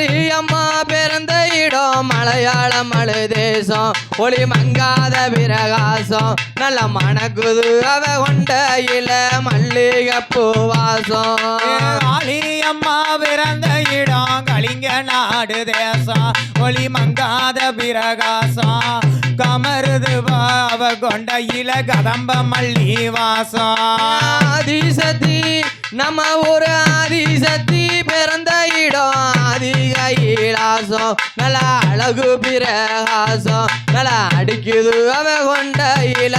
அம்மா பிறந்த இடம் மலையாள மழை தேசம் ஒளி மங்காத பிரகாசம். நல்ல மணக்குது அவ கொண்ட இல மல்லிகை பூவாசம் அம்மா பிறந்த இடம் கலிங்க நாடு தேசம். ஒளி மங்காத பிரகாசம். கமருது பாவ கொண்ட இல கதம்ப மல்லி வாசம். ஆதிசக்தி நம்ம ஊரு ஆதிசக்தி. பிறந்த இடம் அதிக ஈழாசம் நல்ல அழகு பிரகாசம். நல்ல அடிக்குது அவ கொண்ட இல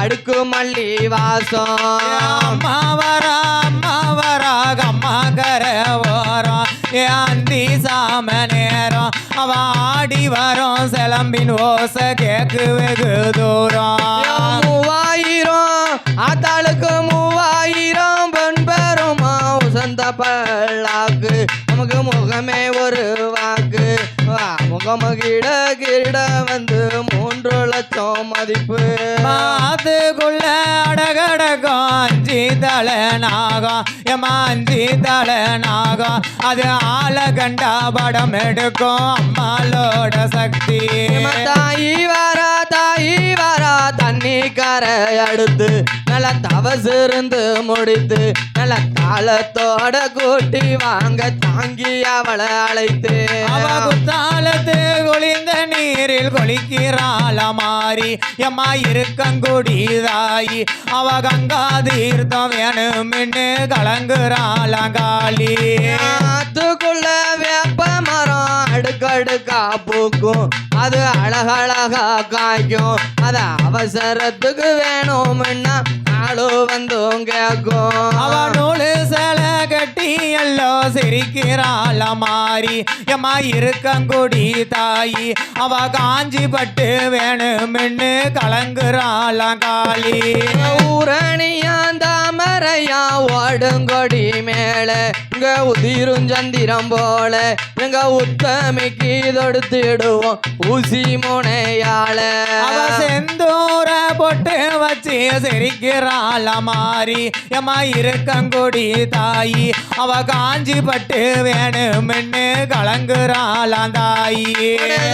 அடுக்கு மல்லி வாசம். அம்மா வரா அம்மா வரா அம்மா கர ஓரம். அந்தி சாம நேரம் அவ ஆடி வரும் சிலம்பின் ஓச கேக்கு வெகு தூரம். மூவாயிரம் ஆத்தாளுக்கு பல்லாக்கு. நமக்கு முகமே ஒரு வாக்கு. வா, முகமகிட கிட வந்து மூன்று லட்சம் மதிப்பு. மாத்துக்குள்ள அடகடகம் அஞ்சு தலை நாகம் ஏமா அஞ்சு தலை நாகம் அது ஆள கண்டா படம் எடுக்கும் அம்மாளோட சக்தி. தாயி வரா தாயி வரா தண்ணி கரை அடுத்து நல்ல தவசு இருந்து முடித்து நல்ல தாளத்தோட கூட்டி வாங்க தாங்கி அவளை அழைத்து. குத்தாலத்து குளிந்த நீரில் குளிக்கிறாள மாறி எம்மா இருக்கங்குடி தாயி. அவ கங்கா தீர்த்தம் வேணும்னு கலங்குறாள காளி ஆத்துக்குள்ள வேப்ப மரம் அடுக்கடுக்கா பூக்கும். அது அழகழகா காய்க்கும். அது அவசரத்துக்கு வேணும்னா ஆளு வந்தும் கேட்கும் அவ நூலு சேலை கட்டி எல்லோ சிரிக்கிறாள மாறி எம்மா இருக்கங்குடி தாயி அவ காஞ்சி பட்டு வேணும்னு கலங்குறாள காளி ஊரணியான் தாமரையா ஓடுங்கொடி மேல. இங்க உதிரும் சந்திரம் போல எங்க உத்தமிக்கு தொடுத்திடுவோம் ஊசி முனையால. அவ செந்தூர பொட்டு வச்சு சிரிக்கிறாள மாறி எம்மா இருக்கங்குடி தாயி அவ காஞ்சி பட்டு வேணும்னு கலங்குறாளாம் தாயி.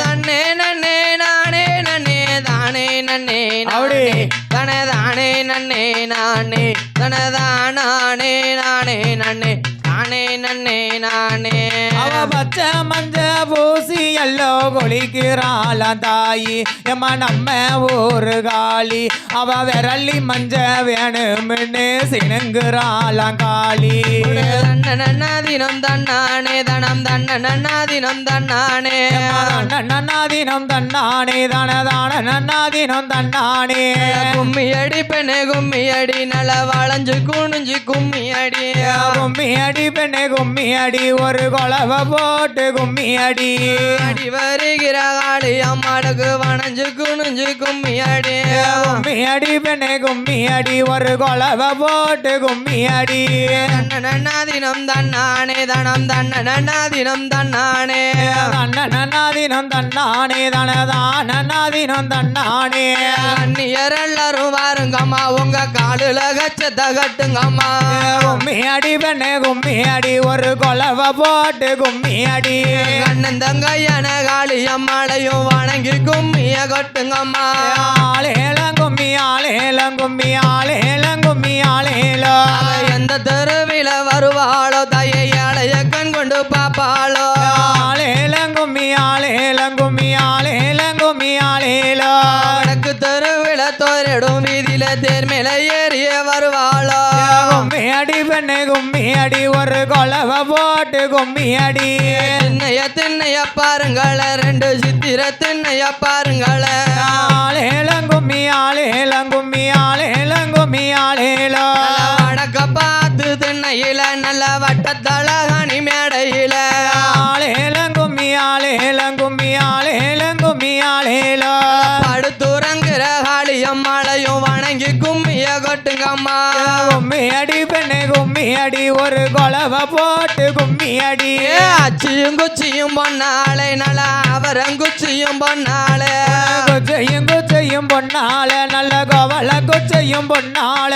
தன்னே நன்னே நானே நன்னே தானே நன்னே அப்படி. தன தானே நன்னே நானே தனதானே நானே நன்னே. தானே நன்னே நானே. அவ பச்சை மஞ்ச பூசி எல்லோ கொளிக்கிறாள தாயி? எம்மா நம்ம ஊரு காளி அவ விரலி மஞ்ச வேணும்னு சினுங்குறாளாம் காளி? நன்னாதினம் தன்னானே தனம் தன்ன நன்னாதினம் தன்னானே நன்னாதினம் தன்னானே தனதான நன்னாதினம் தன்னானே கும்மி அடி பெண்ணே கும்மி அடி நல்ல வளைஞ்சு குனிஞ்சு கும்மி அடி கும்மி அடி பெண்ணே கும்மி அடி ஒரு கொலவை போட்டு கும்மி அடி. அடி வருகிற காளி அம்மாளுக்கு வளைஞ்சு குனிஞ்சு கும்மி அடி. கும்மி அடி பெண்ணே கும்மி அடி. ஒரு கொலவ போட்டு கும்மி அடி. தன்ன நன்னாதினம் தன்னானே தனம் தன்ன நன்னாதினம் தன்னானே நன்னாதினம் தன்னானே தனதான நன்னாதினம் தன்னானே அந்நியர் எல்லாரும் வாருங்கம்மா. உங்க காலுல கச்சத்தை கட்டுங்கம்மா கும்மி அடி பெண்ணே கும்மி அடி. ஒரு கொலவ போட்டு கும்மி அடி. கண்ணன் தங்கையான காளி அம்மாளையும் வணங்கி கும்மிய கொட்டுங்கம்மா ஆளேலம் கும்மி ஆளேலம் கும்மி ஆளேலம் கும்மி ஆளேலோ எந்த தெருவில வருவாளோ தையை அலைய கண் கொண்டு பாப்பாளோ ஆளேலம் கும்மி ஆளேலம் கும்மி ஆளேலம் கும்மி ஆளேலோ வடக்கு தெருவில தோரிடும் வீதியில தேர் மேல ஏறிய வருவாளோ. அடி பெண்ணே கும்மி அடி ஒரு கொலவ போட்டு கும்மி அடி. திண்ணைய திண்ணைய பாருங்கள ரெண்டு சித்திர திண்ணைய பாருங்கள. ஆளேலம் கும்மி ஆளேலம் கும்மி ஆளேலம் கும்மி ஆளேலோ வடக்க பார்த்து திண்ணையில நல்ல வட்டத்தழகணி மேடையில. ஆளேலம் கும்மி ஆளேலம் கும்மி ஆளேலம் கும்மி ஆளேலோ கும்மி அடி பெண்ணே கும்மி அடி. ஒரு கொலவ போட்டு கும்மி அடி. அச்சியும் குச்சியும் பொன்னாளை நல்ல அவரங்குச்சியும் பொன்னாளை. குச்சையும் குச்சையும் பொன்னால நல்ல கோவல குச்சையும் பொன்னால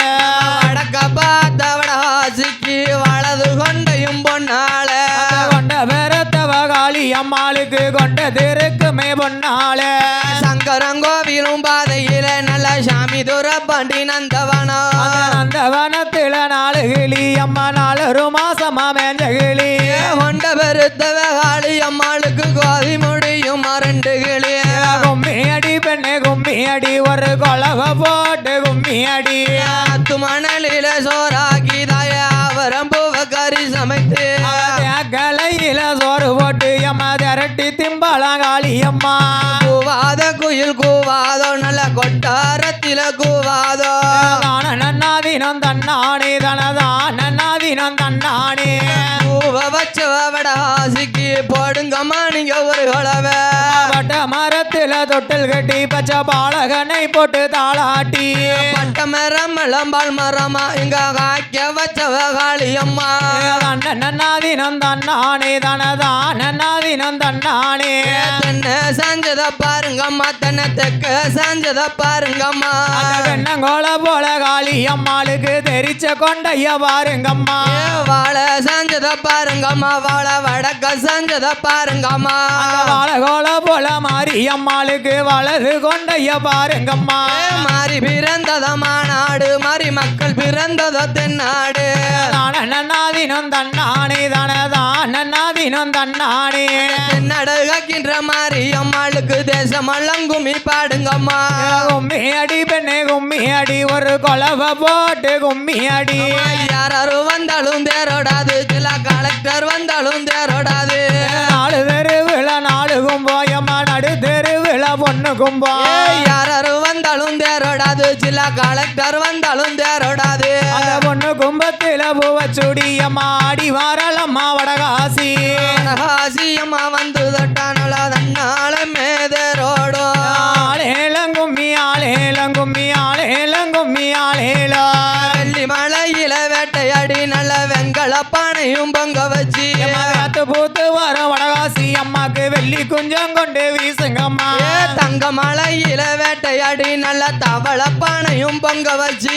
வடக்க பார்த்த வடவாசிக்கு வலது கொண்டையும் பொன்னாளை. கொண்ட அம்மாளுக்கு கொண்டதிருக்குமே பொன்னால சங்கரங்கோவிலும் பாதையில நல்ல சாமி துர பண்டி நந்தவனம் அந்த வனத்தில நாலு கிளி அம்மா நாலு மாசமா மேஞ்ச கிளி. கொண்ட பெருத்தவ காளி அம்மாளுக்கு கோதி முடியும் மரண்டு கிளி. கும்மி அடி பெண்ணே கும்மி அடி ஒரு கொலவ போட்டு கும்மி அடி. அத்து மணலில சோறாக்கி தாயாவரம் பூவ கறி சமைத்து. கலையில சோறு போட்டு அம்மா திரட்டி திம்பாலாம் காளி அம்மா. கூவாத குயில் கூவாதோ நல்ல கொட்டாரத்தில கூவாதோ. தான நன்னாதீனம் தன்னானே தனதான் நன்னாதீனம் தன்னானே. கூவ வச்சவ வடவாசிக்கு போடுங்கம்மா நீங்க ஒரு குழவை தொட்டில் கட்டி பச்சை பாலகனை போட்டு தாளாட்டி. பட்ட மரம் இளம்பால் மரமா இங்க காய்க்க வச்சவ காளியம்மா. அண்ணன் நன்னாதீனம் தன்னானே தனதான் நன்னாதீனம் தன்னானே. தென்னை சாஞ்சத பாருங்கம்மா தென்னை தெக்க சாஞ்சத பாருங்கம்மா. வெண்ணங்கோல போல காளி அம்மாளுக்கு தெரிச்ச கொண்டைய பாருங்கம்மா. வாழை சாஞ்சத பாருங்கம்மா வாழை வடக்க சாஞ்சத பாருங்கம்மா. வாழகோல போல மாறி அம்மாளுக்கு வலது கொண்டைய பாருங்கம்மா. மாறி பிறந்ததமா நாடு மாறி மக்கள் பிறந்ததோ தென்னாடு. நன்னாதீனம் தன்னானே தனதான் நன்னாதீனம் தன்னானே தென்னடகின்ற மாறி அம்மாளுக்கு தேசம் கும்மி பாடுங்கம்மா. கும்மி அடி பெண்ணே கும்மி அடி ஒரு கொலவ போட்டு கும்மி அடி. யாராரு வந்தாலும் தேரோடாது சில கலெக்டர் வந்தாலும் தேரோடாது. நாலு தெருவிழா நாலு கும்போயம்மா நடு தெருவிழா பொண்ணு கும்போ யாராரு தேரோடாது சில கலெக்டர் வந்தாலும் தேரோடாது. அந்த பொண்ணு கும்பத்தில பூவச்சுடி அம்மா அடி வாரலம்மா வடகாசி. ஆசியம்மா வந்து தொட்டானல தன்னால மேதரோடும் ஆளேலங்கும்மி ஆளேலங்கும்மி ஆளேலங்கும்மி ஆளேலா வெள்ளி மலையில வேட்டையாடி நல்ல வெங்கல பானையும் பொங்க வச்சு. பூத்து வர வடகாசி அம்மாக்கு வெள்ளி குஞ்சம் கொண்டு வீசுங்கம்மா. தங்க மலையில வேட்டையாடி நல்ல தவள பானையும் பொங்க வச்சு.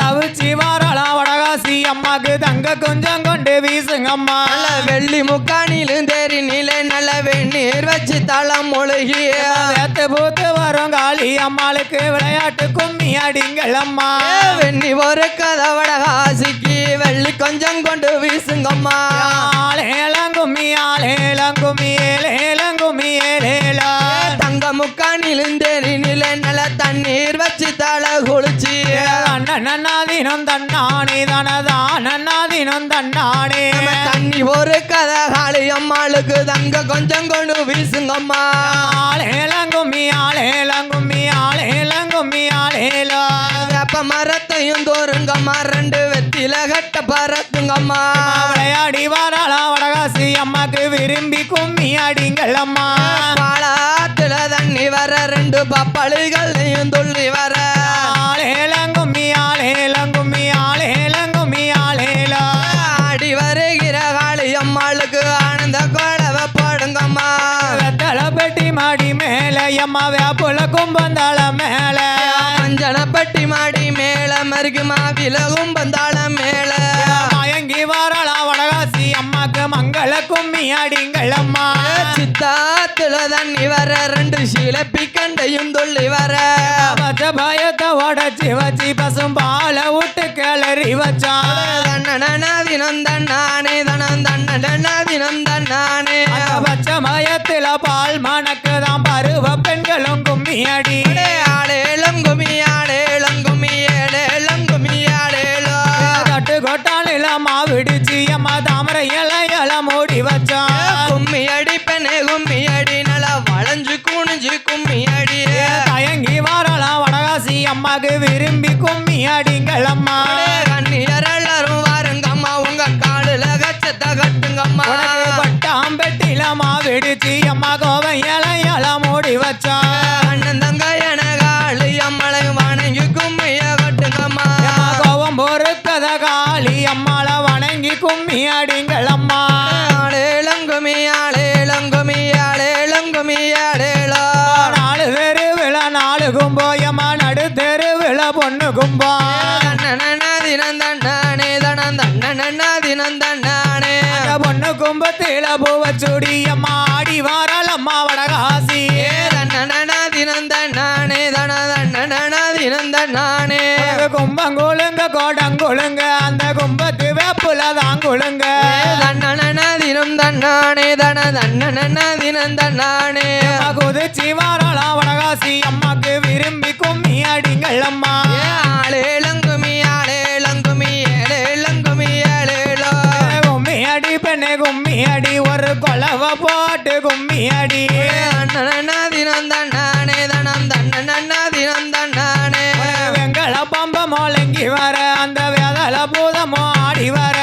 தவிச்சி வாரலாம் வடகாசி அம்மாக்கு தங்க குஞ்சம் கொண்டு வீசுங்கம்மா. நல்ல வெள்ளி முக்காணிலும் தேரி நிலை நல்ல வெந்நீர் வச்சு தளம் முழுகி. வேத்து பூத்து வரும் காளி அம்மாளுக்கு விளையாட்டு கும்மி அடிங்கள் அம்மா வெண்ணி ஒரு கதவட காசிக்கு வெள்ளி கொஞ்சம் கொண்டு வீசுங்கம்மா. ஆளேலங்கும்மி ஆளேலங்கும்மி ஏலேலங்கும்மி ஏலேலா தங்க முக்காணிலும் தேரி நிலை நல்ல தண்ணீர் வச்சு தலை குளிச்சு. நன்னாதீனம் தன்னானே தனதான் நன்னாதீனம் தன்னானே தண்ணி ஒரு கதை காளி அம்மாளுக்கு தங்க கொஞ்சம் கொண்டு வீசுங்கம்மா. ஆளேலங்கும்மி ஆளேலங்கும்மி ஆளேலங்கும்மி ஆளேலா வேப்ப மரத்தையும் தோறுங்கம்மா ரெண்டு வெத்தில கட்ட பறக்குங்கம்மா. விளையாடி வாராளா வடகாசி அம்மாக்கு விரும்பி கும்மி அடிங்கள் அம்மா. பாலாத்துல தண்ணி வர ரெண்டு பப்பளிகளையும் துள்ளி வர. ஆளேலங்கும்மி ஆளேலங்கும்மி ஆளேலங்கும்மி ஆளேலா ஆடி வருகிற காளி அம்மாளுக்கு ஆனந்த குழவை போடுங்கம்மா. வெத்தலை பெட்டி மாடி மேல அம்மா வேப்புல கும்பந்தாள மேல. மஞ்சளப்பட்டி மாடி மேல மருகு மாவில கும்பந்தாள மேல. மங்கள கும்மி அடிங்கள் அம்மா சித்தாத்துல தண்ணி வர ரெண்டு சிலப்பி கண்டையும் துள்ளி வர. பச்ச பயத்தை உடச்சி வச்சு பசும் பால விட்டு கிளறி வச்சான் தன்னதினம் தன்னானே தனம் தன்னதினம் தன்னானே அந்த பச்சை மயத்துல பால் மணக்குதான் பருவ பெண்களும் கும்மி அடி கும்மி அண்ணண்ணா தினந்தண்ணானே பொண்ணு கும்பத்தில பூவச்சுடி அம்மா ஆடி வாரால் அம்மா வடகாசி. தண்ணண்ணா தினந்தண்ணானே தனதண்ணண்ணா தினந்தண்ணானே கும்பங்குழுங்க கோடங்குழுங்க அந்த கும்பத்து வேப்புல தாங்குழுங்க தண்ணண்ணா தினம் தண்ணானே தன தண்ணண்ணா தினம் தண்ணானே குதிச்சி வாராளா வடகாசி அம்மாக்கு விரும்பி கும்மி அடிங்கள் அம்மா. ஏழேழங்க பெண்ணே கும்மி அடி ஒரு கொலவ போட்டு கும்மி அடி. அண்ணன தினம் தன்னானே தனம் தன்னன தினம் தன்னானே வெங்கல பம்ப மொழங்கி வர அந்த வேதல பூதமோ ஆடி வர.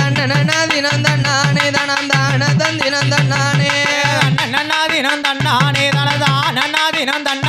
தன்னன தினம் தன்னானே தனம் தான தந்தினம் தன்னானே அண்ணன் தினம் தன்னானே தனதான் தினம் தன்னானே